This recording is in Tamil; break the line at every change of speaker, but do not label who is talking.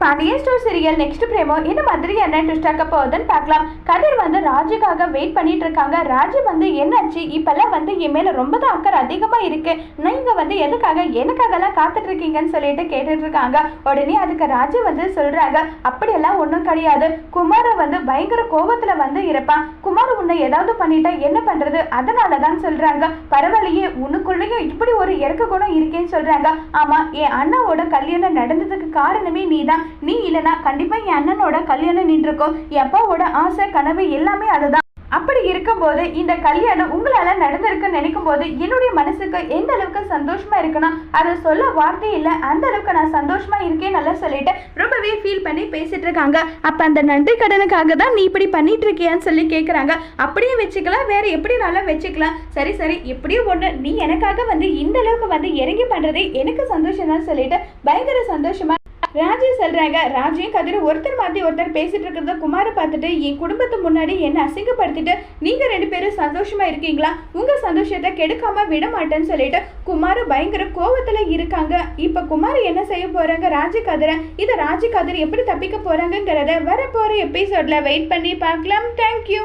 Pandian store serial next promo இந்த மாதிரி என்ன ட்விஸ்ட் ஆக்க போகுதுன்னு பார்க்கலாம். கதிர் வந்து ராஜுக்காக வெயிட் பண்ணிட்டு இருக்காங்க. ராஜு வந்து என்னாச்சு? இப்பெல்லாம் வந்து என் மேல ரொம்ப தான் அக்கறை அதிகமா இருக்கு. நீங்க வந்து எதுக்காக எனக்காகலாம் காத்துட்டு இருக்கீங்கன்னு சொல்லிட்டு கேட்டுட்டு இருக்காங்க. உடனே அதுக்கு ராஜு வந்து சொல்றாங்க அப்படியெல்லாம் ஒன்றும் கிடையாது. குமார வந்து பயங்கர கோபத்துல வந்து இருப்பான். குமார் உன்னை ஏதாவது பண்ணிட்டா என்ன பண்றது? அதனால தான் சொல்றாங்க. பரவாயில்லையே உனக்குள்ளேயும் இப்படி ஒரு இறக்க குணம் இருக்கேன்னு சொல்றாங்க. ஆமா என் அண்ணாவோட கல்யாணம் நடந்ததுக்கு காரணமே நீதான். நீ இல்லைனா கண்டிப்பா என் அண்ணனோட கல்யாணம் நின்றுருக்கோம் என் அப்பாவோட ஆசை கனவு எல்லாமே அதுதான். அப்படி இருக்கும்போது இந்த கல்யாணம் உங்களால நடந்திருக்குன்னு நினைக்கும் போது என்னுடைய மனசுக்கு எந்த அளவுக்கு சந்தோஷமா இருக்குன்னா அதை சொல்ல வார்த்தை இல்லை. அந்த அளவுக்கு நான் சந்தோஷமா இருக்கேன் நல்லா சொல்லிட்டு ரொம்பவே ஃபீல் பண்ணி பேசிட்டு இருக்காங்க. அப்ப அந்த நன்றி கடனுக்காக தான் நீ இப்படி பண்ணிட்டு இருக்கியான்னு சொல்லி கேட்குறாங்க அப்படியே வச்சுக்கலாம். வேற எப்படினாலும் வச்சுக்கலாம். சரி சரி. எப்படியும் ஒன்று நீ எனக்காக வந்து இந்த அளவுக்கு வந்து இறங்கி பண்றதே எனக்கு சந்தோஷம் தான் சொல்லிட்டு பயங்கர சந்தோஷமா ராஜி சொல்றாங்க ராஜியும் கதிரும் ஒருத்தர் மாதிரி ஒருத்தர் பேசிட்டு இருக்கிறத குமாரை பார்த்துட்டு என் குடும்பத்து முன்னாடி என்னை அசிங்கப்படுத்திட்டு நீங்க ரெண்டு பேரும் சந்தோஷமா இருக்கீங்களா? உங்க சந்தோஷத்தை கெடுக்காம விட மாட்டேன்னு சொல்லிட்டு குமார் பயங்கர கோவத்துல இருக்காங்க. இப்ப குமார் என்ன செய்ய போறாங்க? ராஜி கதிரை இதை ராஜி கதிர் எப்படி தப்பிக்க போகிறாங்கங்கிறத வர போற எபிசோட்ல வெயிட் பண்ணி பார்க்கலாம். தேங்க்யூ